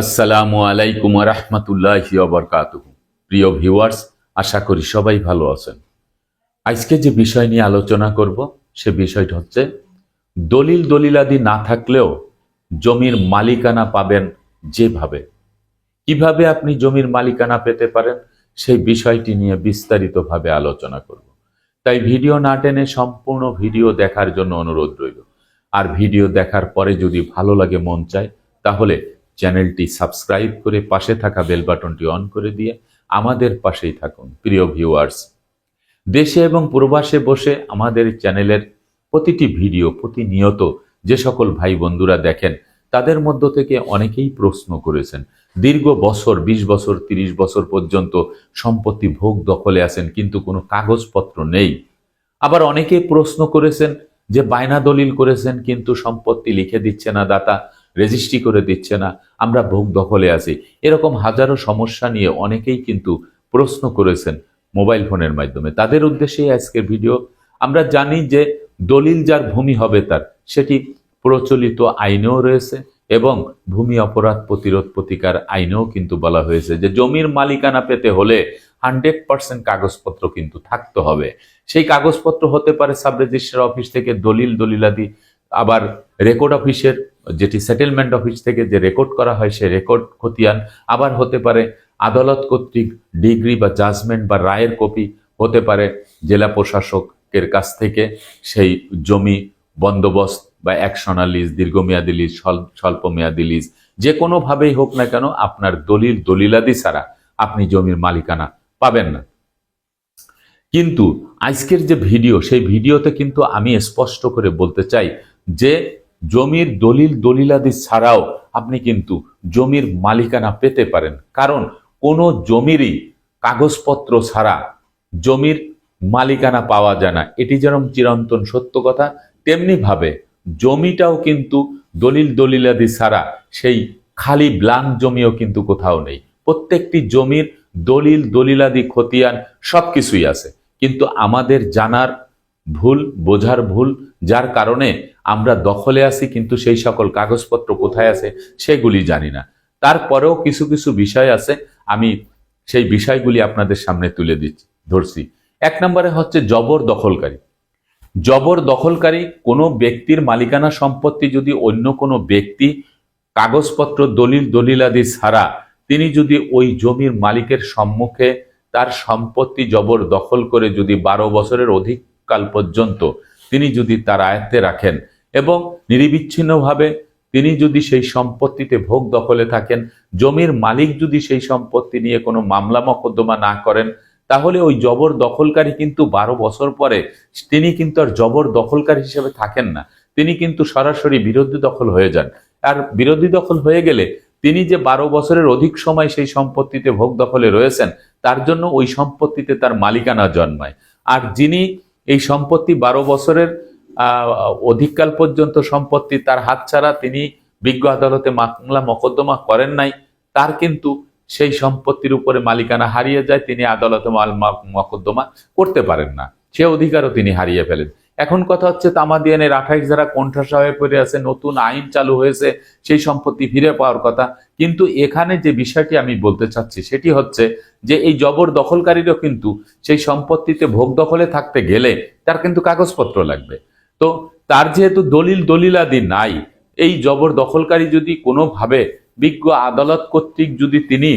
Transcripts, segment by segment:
আসসালামু আলাইকুম রহমতুল্লাহ বরকাত প্রিয় ভিউয়ার্স, আশা করি সবাই ভালো আছেন। আজকে যে বিষয় নিয়ে আলোচনা করব, সে বিষয়টা হচ্ছে দলিল দলিলাদি না থাকলেও জমির মালিকানা পাবেন যেভাবে। কীভাবে আপনি জমির মালিকানা পেতে পারেন, সেই বিষয়টি নিয়ে বিস্তারিতভাবে আলোচনা করব। তাই ভিডিও না টেনে সম্পূর্ণ ভিডিও দেখার জন্য অনুরোধ রইল। আর ভিডিও দেখার পরে যদি ভালো লাগে মন চায়, তাহলে চ্যানেলটি সাবস্ক্রাইব করে পাশে থাকা বেল বাটনটি অন করে দিয়ে আমাদের পাশেই থাকুন, প্রিয় ভিউয়ার্স। দেশে এবং প্রবাসে বসে আমাদের চ্যানেলের প্রতিটি ভিডিও প্রতিনিয়ত যে সকল ভাই বন্ধুরা দেখেন, তাদের মধ্য থেকে অনেকেই প্রশ্ন করেছেন, দীর্ঘ বছর ২০ বছর ৩০ বছর পর্যন্ত সম্পত্তি ভোগ দখলে আছেন, কিন্তু কোনো কাগজপত্র নেই। আবার অনেকে প্রশ্ন করেছেন যে বায়না দলিল করেছেন, কিন্তু সম্পত্তি লিখে দিচ্ছে না দাতা রেজিস্ট্রি করে দিচ্ছে না, আমরা ভোগ দখলে আছি। এরকম হাজারো সমস্যা নিয়ে অনেকেই কিন্তু প্রশ্ন করেছেন মোবাইল ফোনের মাধ্যমে। তাদের উদ্দেশ্যেই আজকের ভিডিও। আমরা জানি যে দলিল যার ভূমি হবে তার, সেটি প্রচলিত আইনেও রয়েছে এবং ভূমি অপরাধ প্রতিরোধ প্রতিকার আইনেও কিন্তু বলা হয়েছে যে জমির মালিকানা পেতে হলে হান্ড্রেড পার্সেন্ট কাগজপত্র কিন্তু থাকতে হবে। সেই কাগজপত্র হতে পারে সাব রেজিস্ট্রার অফিস থেকে দলিল, দলিলাদি, আবার রেকর্ড অফিসের যেটি সেটেলমেন্ট অফিস থেকে যে রেকর্ড করা হয় সে রেকর্ড খতিয়ান আবার হতে পারে। আদালত কর্তৃক ডিগ্রি বা জাজমেন্ট বা রায়ের কপি হতে পারে জেলা প্রশাসকের কাছ থেকে। সেই জমি বন্দোবস্ত বা একশনা লিজ দীর্ঘমেয়াদী লিজ স্বল- স্বল্প মেয়াদী লিজ যে কোনোভাবেই হোক না কেন আপনার দলিল দলিলাদি ছাড়া আপনি জমির মালিকানা পাবেন না। কিন্তু আজকের যে ভিডিও, সেই ভিডিওতে কিন্তু আমি স্পষ্ট করে বলতে চাই যে জমির দলিল দলিলাদি ছাড়াও আপনি কিন্তু জমির মালিকানা পেতে পারেন। কারণ কোনো জমিরই কাগজপত্র ছাড়া জমির মালিকানা পাওয়া যায় না। এটি যেরকম চিরন্তন সত্য কথা তেমনি ভাবে জমিটাও কিন্তু দলিল দলিলাদি ছাড়া সেই খালি ব্লাঙ্ক জমিও কিন্তু কোথাও নেই। প্রত্যেকটি জমির দলিল দলিলাদি, খতিয়ান সব কিছুই আছে। কিন্তু আমাদের জানার ভুল, বোঝার ভুল, যার কারণে আমরা দখলে আছি, কিন্তু সেই সকল কাগজপত্র কোথায় আছে সেগুলি জানি না। তারপরেও কিছু কিছু বিষয় আছে, আমি সেই বিষয়গুলি আপনাদের সামনে তুলে দিচ্ছি, ধরছি। এক নম্বরে হচ্ছে জবর দখলকারী। জবর দখলকারী কোনো ব্যক্তির মালিকানা সম্পত্তি যদি অন্য কোনো ব্যক্তি কাগজপত্র দলিল দলিলাদি ছাড়া তিনি যদি ওই জমির মালিকের সম্মুখে তার সম্পত্তি জবর দখল করে যদি বারো বছরের অধিক কাল পর্যন্ত তিনি যদি তার আয়ত্তে রাখেন এবং নিরবিচ্ছিন্নভাবে তিনি যদি সেই সম্পত্তিতে ভোগ দখলে থাকেন, জমির মালিক যদি সেই সম্পত্তি নিয়ে কোনো মামলা মকদ্দমা না করেন, তাহলে ওই জবর দখলকারী কিন্তু বারো বছর পরে তিনি কিন্তু আর জবর দখলকারী হিসেবে থাকেন না। তিনি কিন্তু সরাসরি বিরোধী দখল হয়ে যান। আর বিরোধী দখল হয়ে গেলে তিনি যে বারো বছরের অধিক সময় সেই সম্পত্তিতে ভোগ দখলে রয়েছেন, তার জন্য ওই সম্পত্তিতে তার মালিকানা জন্মায়। আর যিনি এই সম্পত্তি বারো বছরের অধিককাল পর্যন্ত সম্পত্তি তার হাতছাড়া তিনি বিজ্ঞ আদালতে মামলা মকদ্দমা করেন নাই। তার কিন্তু সেই সম্পত্তির উপরে মালিকানা হারিয়ে যায়, তিনি আদালতে মকদ্দমা করতে পারেন না। সে অধিকারও তিনি হারিয়ে ফেলেন। এখন কথা হচ্ছে, তামাদিয়ানের আঠাইশ যারা কণ্ঠাসা হয়ে পড়ে আছে, নতুন আইন চালু হয়েছে, সেই সম্পত্তি ফিরে পাওয়ার কথা। কিন্তু এখানে যে বিষয়টি আমি বলতে চাচ্ছি, সেটি হচ্ছে যে এই জবর দখলকারীরও কিন্তু সেই সম্পত্তিতে ভোগ দখলে থাকতে গেলে তার কিন্তু কাগজপত্র লাগবে। তো তার যেহেতু দলিল দলিলাদি নাই, এই জবর দখলকারী যদি কোনোভাবে বিজ্ঞ আদালত কর্তৃক যদি তিনি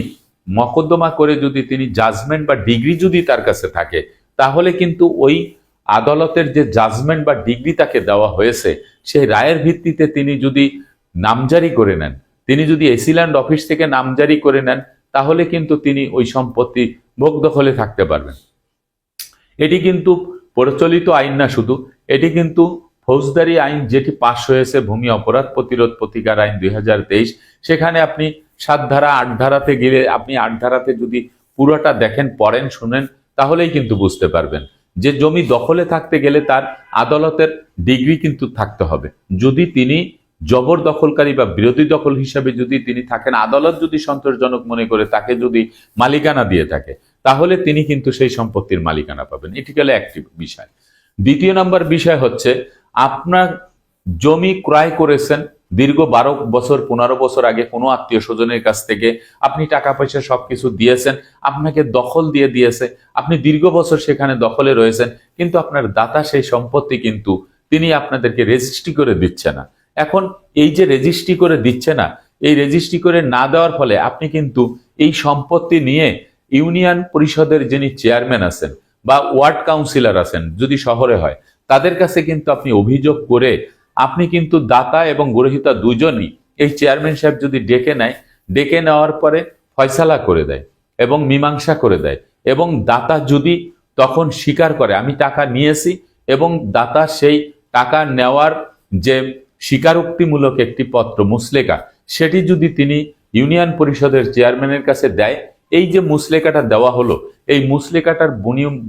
মকদ্দমা করে যদি তিনি জাজমেন্ট বা ডিগ্রি যদি তার কাছে থাকে, তাহলে কিন্তু ওই আদালতের যে জাজমেন্ট বা ডিগ্রি তাকে দেওয়া হয়েছে, সেই রায়ের ভিত্তিতে তিনি যদি নামজারি করে নেন, তিনি যদি এসিল্যান্ড অফিস থেকে নামজারি করে নেন, তাহলে কিন্তু তিনি ওই সম্পত্তি ভোগ দখলে থাকতে পারবেন। এটি কিন্তু প্রচলিত আইন না শুধু এটি কিন্তু ফৌজদারি আইন যেটি পাশ হয়েছে ভূমি অপরাধ প্রতিরোধ প্রতিকার আইন দুই হাজার তেইশ, সেখানে আপনি সাত ধারা, আট ধারাতে গেলে আপনি আট ধারাতে যদি পুরোটা দেখেন, পড়েন, শুনেন, তাহলেই কিন্তু বুঝতে পারবেন। যে জমি দখলে থাকতে গেলে তার আদালতের ডিগ্রি কিন্তু থাকতে হবে। যদি তিনি জবর দখলকারী বা বিরোধী দখল হিসাবে যদি তিনি থাকেন, আদালত যদি সন্তোষজনক মনে করে তাকে যদি মালিকানা দিয়ে থাকে, তাহলে তিনি কিন্তু সেই সম্পত্তির মালিকানা পাবেন। এটি গেলে একটি বিষয়। দ্বিতীয় নম্বর বিষয় হচ্ছে, আপনার জমি ক্রয় করেছেন, দীর্ঘ বারো বছর, পনেরো বছর আগে কোনো আত্মীয় স্বজনের কাছ থেকে আপনি টাকা পয়সা সবকিছু দিয়েছেন, আপনাকে দখল দিয়ে দিয়েছে, আপনি দীর্ঘ বছর সেখানে দখলে রয়েছেন, কিন্তু আপনার দাতা সেই সম্পত্তি কিন্তু তিনি আপনাদেরকে রেজিস্ট্রি করে দিচ্ছে না। এখন এই যে রেজিস্ট্রি করে দিচ্ছে না, এই রেজিস্ট্রি করে না দেওয়ার ফলে আপনি কিন্তু এই সম্পত্তি নিয়ে ইউনিয়ন পরিষদের যিনি চেয়ারম্যান আছেন বা ওয়ার্ড কাউন্সিলর আছেন, যদি শহরে হয়, তাদের কাছে কিন্তু আপনি অভিযোগ করে আপনি কিন্তু দাতা এবং গ্রহিতা দুজনই এই চেয়ারম্যান সাহেব যদি ডেকে নেয়, ডেকে নেওয়ার পরে ফয়সালা করে দেয় এবং মীমাংসা করে দেয় এবং দাতা যদি তখন স্বীকার করে, আমি টাকা নিয়েছি এবং দাতা সেই টাকা নেওয়ার যে স্বীকারোক্তিমূলক একটি পত্র মুসলেকা সেটি যদি তিনি ইউনিয়ন পরিষদের চেয়ারম্যানের কাছে দেয় এই যে মুসলেকাটা দেওয়া হলো, এই মুসলেকাটার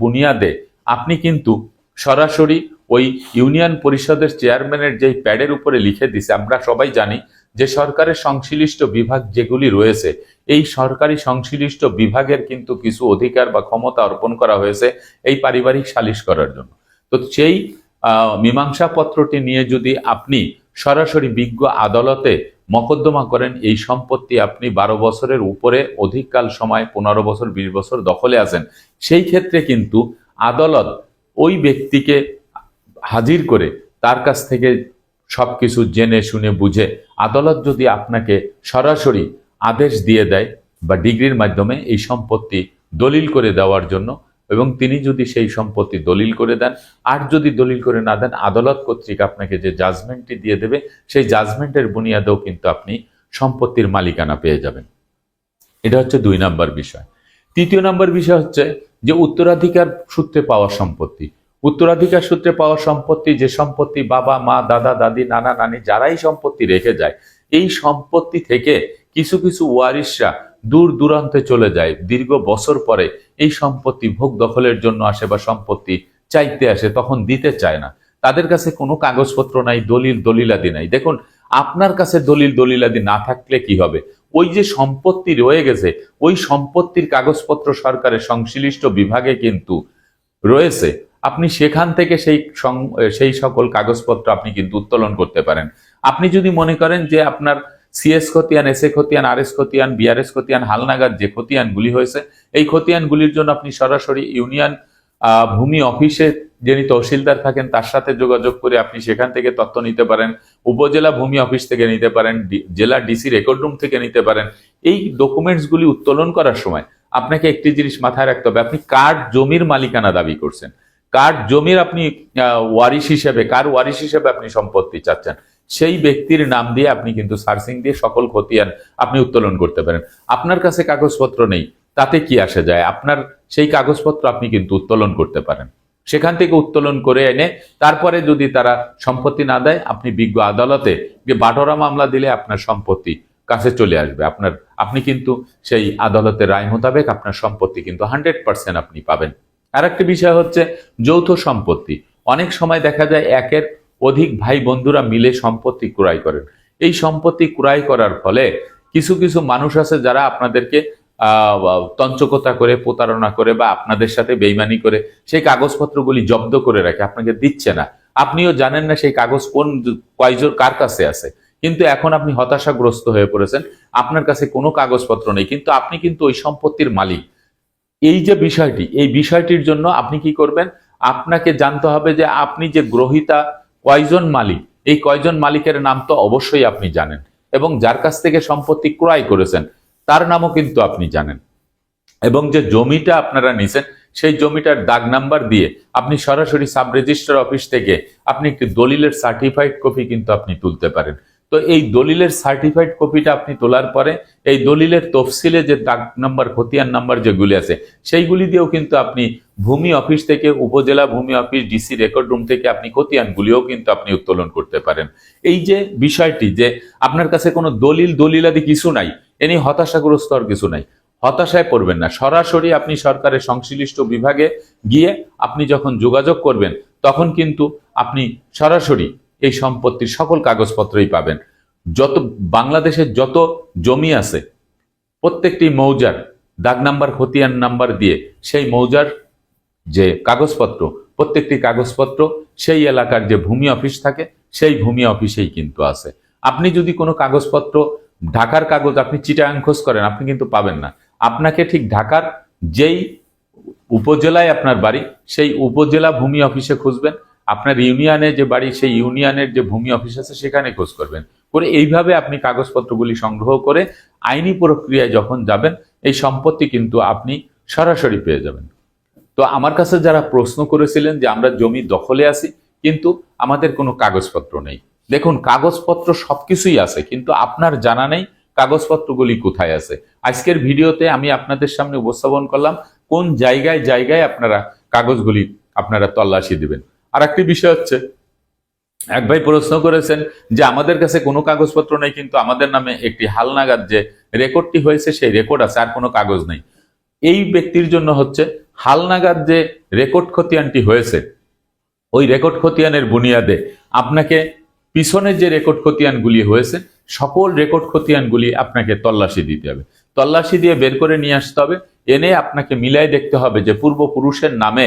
বুনিয়াদে আপনি কিন্তু সরাসরি ওই ইউনিয়ন পরিষদের চেয়ারম্যানের যেই প্যাডের উপরে লিখে দিছে, আমরা সবাই জানি যে সরকারের সংশ্লিষ্ট বিভাগ যেগুলি রয়েছে, এই সরকারি সংশ্লিষ্ট বিভাগের কিন্তু কিছু অধিকার বা ক্ষমতা অর্পণ করা হয়েছে এই পারিবারিক সালিশ করার জন্য। তো সেই মীমাংসা পত্রটি নিয়ে যদি আপনি সরাসরি বিজ্ঞ আদালতে মকদ্দমা করেন, এই সম্পত্তি আপনি বারো বছরের উপরে, অধিককাল সময়, পনেরো বছর, বিশ বছর দখলে আছেন। সেই ক্ষেত্রে কিন্তু আদালত ওই ব্যক্তিকে হাজির করে তার কাছ থেকে সব কিছু জেনে, শুনে, বুঝে আদালত যদি আপনাকে সরাসরি আদেশ দিয়ে দেয় বা ডিগ্রির মাধ্যমে এই সম্পত্তি দলিল করে দেওয়ার জন্য এবং তিনি যদি সেই সম্পত্তি দলিল করে দেন, আর যদি দলিল করে না দেন, আদালত কর্তৃক আপনাকে যে জাজমেন্টটি দিয়ে দেবে, সেই জাজমেন্টের বুনিয়াদেও কিন্তু আপনি সম্পত্তির মালিকানা পেয়ে যাবেন। এটা হচ্ছে দুই নাম্বার বিষয়। তৃতীয় নাম্বার বিষয় হচ্ছে যে উত্তরাধিকার সূত্রে পাওয়া সম্পত্তি। উত্তরাধিকার সূত্রে পাওয়া সম্পত্তি, যে সম্পত্তি বাবা, মা, দাদা, দাদি, নানা, নানি, যারাই সম্পত্তি রেখে যায়, এই সম্পত্তি থেকে কিছু কিছু ওয়ারিশরা দূর দূরান্তে চলে যায়। দীর্ঘ বছর পরে এই সম্পত্তি ভোগ দখলের জন্য আসে বা সম্পত্তি চাইতে আসে, তখন দিতে চায় না। তাদের কাছে কোনো কাগজপত্র নাই, দলিল দলিলাদি নাই। দেখুন, আপনার কাছে দলিল দলিলাদি না থাকলে কি হবে? ওই যে সম্পত্তি রয়ে গেছে, ওই সম্পত্তির কাগজপত্র সরকারের সংশ্লিষ্ট বিভাগে কিন্তু রয়েছে। আপনি সেখান থেকে সেই সেই সকল কাগজপত্র আপনি কিন্তু উত্তোলন করতে পারেন। আপনি যদি মনে করেন যে আপনার সিএস খতিয়ান এস এ খতিয়ান আর এস খতিয়ান বিআরএস খতিয়ান হালনাগাদ যে খতিয়ানগুলি হয়েছে। এই খতিয়ানগুলির জন্য আপনি সরাসরি ইউনিয়ন ভূমি অফিসে যিনি তহসিলদার থাকেন, তার সাথে যোগাযোগ করে আপনি সেখান থেকে তথ্য নিতে পারেন। উপজেলা ভূমি অফিস থেকে নিতে পারেন জেলা ডিসি রেকর্ড রুম থেকে নিতে পারেন। এই ডকুমেন্টসগুলি উত্তোলন করার সময় আপনাকে একটি জিনিস মাথায় রাখতে হবে। আপনি কার জমির মালিকানা দাবি করছেন। কার জমির আপনি ওয়ারিশ হিসেবে, কার ওয়ারিশ হিসেবে আপনি সম্পত্তি চাচ্ছেন? সেই ব্যক্তির নাম দিয়ে আপনি কিন্তু সার্চিং দিয়ে সকল খতিয়ান আপনি উত্তোলন করতে পারেন। আপনার কাছে কাগজপত্র নেই, তাতে কি আসে যায়? আপনার সেই কাগজপত্র আপনি কিন্তু উত্তোলন করতে পারেন। সেখান থেকে উত্তোলন করে এনে তারপরে যদি তারা সম্পত্তি না দেয়, আপনি বিজ্ঞ আদালতে যে বাটোরা মামলা দিলে আপনার সম্পত্তি কাছে চলে আসবে। আপনার, আপনি কিন্তু সেই আদালতের রায় মোতাবেক আপনার সম্পত্তি কিন্তু হান্ড্রেড পার্সেন্ট আপনি পাবেন। আর একটি বিষয় হচ্ছে যৌথ সম্পত্তি। অনেক সময় দেখা যায় একের অধিক ভাই বন্ধুরা মিলে সম্পত্তি ক্রয় করেন। এই সম্পত্তি ক্রয় করার ফলে কিছু কিছু মানুষ আছে যারা আপনাদেরকে তঞ্চকতা করে, প্রতারণা করে বা আপনাদের সাথে বেইমানি করে সেই কাগজপত্রগুলি জব্দ করে রাখে, আপনাকে দিচ্ছে না। আপনিও জানেন না সেই কাগজ কোন কয়জন কার কাছে আছে। কিন্তু এখন আপনি হতাশাগ্রস্ত হয়ে পড়েছেন, আপনার কাছে কোনো কাগজপত্র নেই, কিন্তু আপনি কিন্তু ওই সম্পত্তির মালিক। এই যে বিষয়টি, এই বিষয়টির জন্য আপনি কি করবেন? আপনাকে জানতে হবে যে আপনি যে গ্রহিতা কয়জন মালিক? এই কয়জন মালিকের নাম তো অবশ্যই আপনি জানেন এবং যার কাছ থেকে সম্পত্তি ক্রয় করেছেন, তার নামও কিন্তু আপনি জানেন। এবং যে জমিটা আপনারা নিছেন, সেই জমিটার দাগ নাম্বার দিয়ে আপনি সরাসরি সাব রেজিস্ট্রার অফিস থেকে আপনি একটি দলিলের সার্টিফাইড কপি কিন্তু আপনি তুলতে পারেন। তো এই দলিলের সার্টিফাইড কপিটা আপনি তোলার পরে, এই দলিলের তফসিলে যে ডাক নাম্বার, খতিয়ান নাম্বার যেগুলি আছে, সেইগুলি দিয়েও কিন্তু আপনি ভূমি অফিস থেকে, উপজেলা ভূমি অফিস ডিসি রেকর্ড রুম থেকে আপনি খতিয়ানগুলিও কিন্তু আপনি উত্তোলন করতে পারেন। এই যে বিষয়টি যে আপনার কাছে কোনো দলিল, দলিলাদি কিছু নাই, এ নিয়ে হতাশাগ্রস্ত আর কিছু নাই। হতাশায় পড়বেন না। সরাসরি আপনি সরকারের সংশ্লিষ্ট বিভাগে গিয়ে আপনি যখন যোগাযোগ করবেন, তখন কিন্তু আপনি সরাসরি এই সম্পত্তির সকল কাগজপত্রই পাবেন। যত বাংলাদেশের যত জমি আছে, প্রত্যেকটি মৌজার দাগ নাম্বার, খতিয়ান নাম্বার দিয়ে সেই মৌজার যে কাগজপত্র, প্রত্যেকটি কাগজপত্র সেই এলাকার যে ভূমি অফিস থাকে, সেই ভূমি অফিসেই কিন্তু আছে। আপনি যদি কোনো কাগজপত্র, ঢাকার কাগজ আপনি চিটাং করেন, আপনি কিন্তু পাবেন না। আপনাকে ঠিক ঢাকার যেই উপজেলায় আপনার বাড়ি, সেই উপজেলা ভূমি অফিসে খুঁজবেন আপনার ইউনিয়নে যে বাড়ি, সেই ইউনিয়নের যে ভূমি অফিস আছে, সেখানে খোঁজ করবেন। করে এইভাবে আপনি কাগজপত্রগুলি সংগ্রহ করে আইনি প্রক্রিয়ায় যখন যাবেন, এই সম্পত্তি কিন্তু আপনি সরাসরি পেয়ে যাবেন। তো আমার কাছে যারা প্রশ্ন করেছিলেন যে আমরা জমি দখলে আছি, কিন্তু আমাদের কোনো কাগজপত্র নেই। দেখুন, কাগজপত্র সবকিছুই আছে, কিন্তু আপনার জানা নেই কাগজপত্রগুলি কোথায় আছে। আজকের ভিডিওতে আমি আপনাদের সামনে উপস্থাপন করলাম, কোন জায়গায় জায়গায় আপনারা কাগজগুলি আপনারা তল্লাশি দিবেন। আর একটি বিষয় হচ্ছে, এক ভাই প্রশ্ন করেছেন যে আমাদের কাছে কোনো কাগজপত্র নেই, কিন্তু আমাদের নামে একটি হালনাগাদ যে রেকর্ডটি হয়েছে, সেই রেকর্ড আছে, আর কোনো কাগজ নেই। এই ব্যক্তির জন্য হচ্ছে হালনাগাদ যে রেকর্ড খতিয়ানটি হয়েছে, ওই রেকর্ড খতিয়ানের বুনিয়াদে আপনাকে পিছনের যে রেকর্ড খতিয়ানগুলি হয়েছে, সকল রেকর্ড খতিয়ানগুলি আপনাকে তল্লাশি দিতে হবে। তল্লাশি দিয়ে বের করে নিয়ে আসতে হবে, এনে আপনাকে মিলাই দেখতে হবে যে পূর্বপুরুষের নামে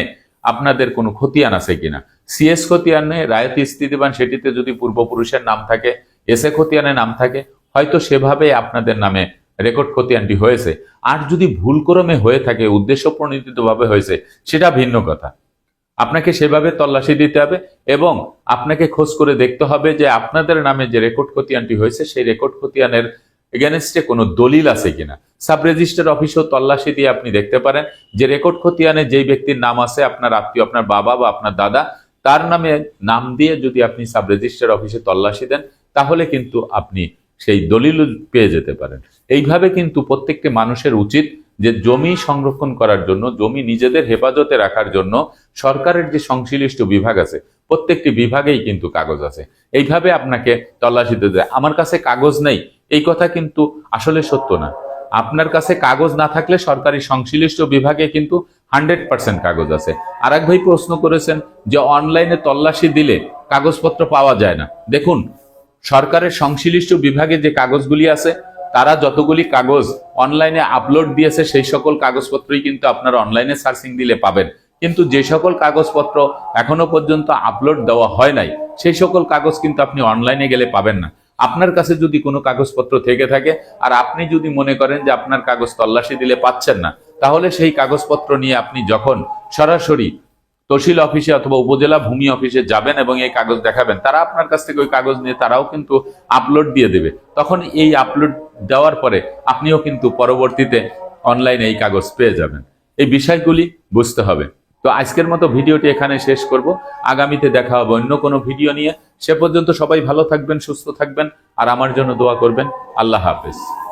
আপনাদের কোনো খতিয়ান আছে কিনা। সিএস খতিয়ানে রায়তি স্থিতিবান সেটিতে যদি পূর্বপুরুষের নাম থাকে এসএ খতিয়ানে নাম থাকে, হয়তো সেভাবে আপনাদের নামে রেকর্ড খতিয়ানটি হয়েছে। আর যদি ভুলক্রমে হয়ে থাকে, উদ্দেশ্য প্রণোদিতভাবে হয়েছে, সেটা ভিন্ন কথা। আপনাকে সেভাবে তল্লাশি দিতে হবে এবং আপনাকে খোঁজ করে দেখতে হবে যে আপনাদের নামে যে রেকর্ড খতিয়ানটি হয়েছে, সেই রেকর্ড খতিয়ানের এগেনস্টে কোনো দলিল আছে কিনা। সাব রেজিস্টার অফিসেও তল্লাশি দিয়ে আপনি দেখতে পারেন যে রেকর্ড খতিয়ানে যেই ব্যক্তির নাম আছে, আপনার আত্মীয়, আপনার বাবা বা আপনার দাদা তার নামে নাম দিয়ে যদি আপনি সাব রেজিস্টার অফিসে তল্লাশি দেন, তাহলে কিন্তু আপনি সেই দলিল পেয়ে যেতে পারেন। এইভাবে কিন্তু প্রত্যেকটি মানুষের উচিত যে জমি সংরক্ষণ করার জন্য, জমি নিজেদের হেফাজতে রাখার জন্য সরকারের যে সংশ্লিষ্ট বিভাগ আছে, প্রত্যেকটি বিভাগেই কিন্তু কাগজ আছে। এইভাবে আপনাকে তল্লাশি দিতে আমার কাছে কাগজ নেই। এই কথা কিন্তু আসলে সত্য না। আপনার কাছে কাগজ না থাকলে সরকারি সংশ্লিষ্ট বিভাগে কিন্তু হান্ড্রেড পার্সেন্ট কাগজ আছে। আর এক ভাই প্রশ্ন করেছেন যে অনলাইনে তল্লাশি দিলে কাগজপত্র পাওয়া যায় না। দেখুন, সরকারের সংশ্লিষ্ট বিভাগে যে কাগজগুলি আছে, তারা যতগুলি কাগজ অনলাইনে আপলোড দিয়েছে, সেই সকল কাগজপত্রই কিন্তু আপনারা অনলাইনে সার্চিং দিলে পাবেন। কিন্তু যে সকল কাগজপত্র এখনও পর্যন্ত আপলোড দেওয়া হয় নাই, সেই সকল কাগজ কিন্তু আপনি অনলাইনে গেলে পাবেন না। আপনার কাছে যদি কোনো কাগজপত্র থেকে থাকে, আর আপনি যদি মনে করেন যে আপনার কাগজ তল্লাশি দিলে পাচ্ছেন না তাহলে সেই কাগজপত্র নিয়ে আপনি যখন সরাসরি তহসিল অফিসে অথবা উপজেলা ভূমি অফিসে যাবেন এবং এই কাগজ দেখাবেন, তারা আপনার কাছ থেকে ওই কাগজ নিয়ে তারাও কিন্তু আপলোড দিয়ে দেবে। তখন এই আপলোড দেওয়ার পরে আপনিও কিন্তু পরবর্তীতে অনলাইনে এই কাগজ পেয়ে যাবেন। এই বিষয়গুলি বুঝতে হবে। তো আজকের মতো ভিডিওটি এখানে শেষ করব। আগামীতে দেখা হবে অন্য কোনো ভিডিও নিয়ে। সে পর্যন্ত সবাই ভালো থাকবেন, সুস্থ থাকবেন, আর আমার জন্য দোয়া করবেন। আল্লাহ হাফেজ।